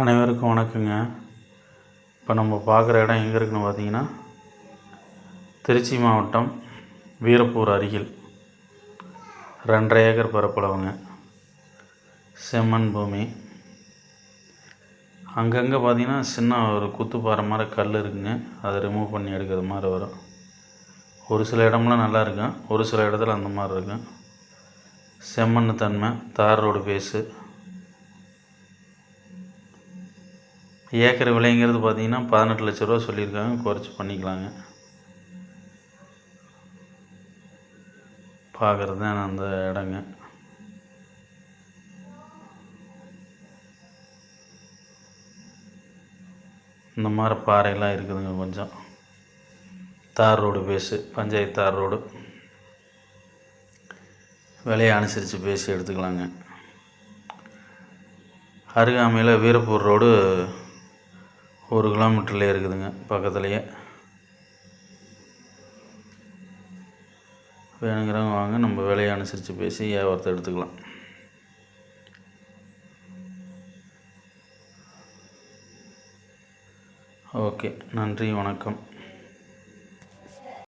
அனைவருக்கும் வணக்கங்க. இப்போ நம்ம பார்க்குற இடம் எங்கே இருக்குன்னு பார்த்தீங்கன்னா திருச்சி மாவட்டம் வீரப்பூர் அருகில். ரெண்டரை ஏக்கர் பரப்பளவுங்க. செம்மண் பூமி. அங்கங்கே பார்த்தீங்கன்னா சின்ன ஒரு குத்துப்பாறை மாதிரி கல் இருக்குங்க. அதை ரிமூவ் பண்ணி எடுக்கிற மாதிரி வரும். ஒரு சில இடம்லாம் நல்லா இருக்கும். ஒரு சில இடத்துல அந்த மாதிரி இருக்கும். செம்மண் தன்மை தார் ரோடு பேஸு. ஏக்கர் விலைங்கிறது பார்த்தீங்கன்னா பதினெட்டு லட்ச ரூபா சொல்லியிருக்காங்க. குறைச்சி பண்ணிக்கலாங்க. பார்க்குறது தான் அந்த இடங்க. இந்த மாதிரி பாறையெல்லாம் இருக்குதுங்க கொஞ்சம். தார் ரோடு பேஸு பஞ்சாயத்து தார் ரோடு. விலையை அனுசரித்து பேசி எடுத்துக்கலாங்க. அருகாமையில் வீரப்பூர் ரோடு ஒரு கிலோமீட்டர்லேயே இருக்குதுங்க பக்கத்துலேயே. வேணுங்கிறவங்க வாங்க நம்ம விலையை அனுசரித்து பேசி வியாபாரத்தை எடுத்துக்கலாம். ஓகே நன்றி வணக்கம்.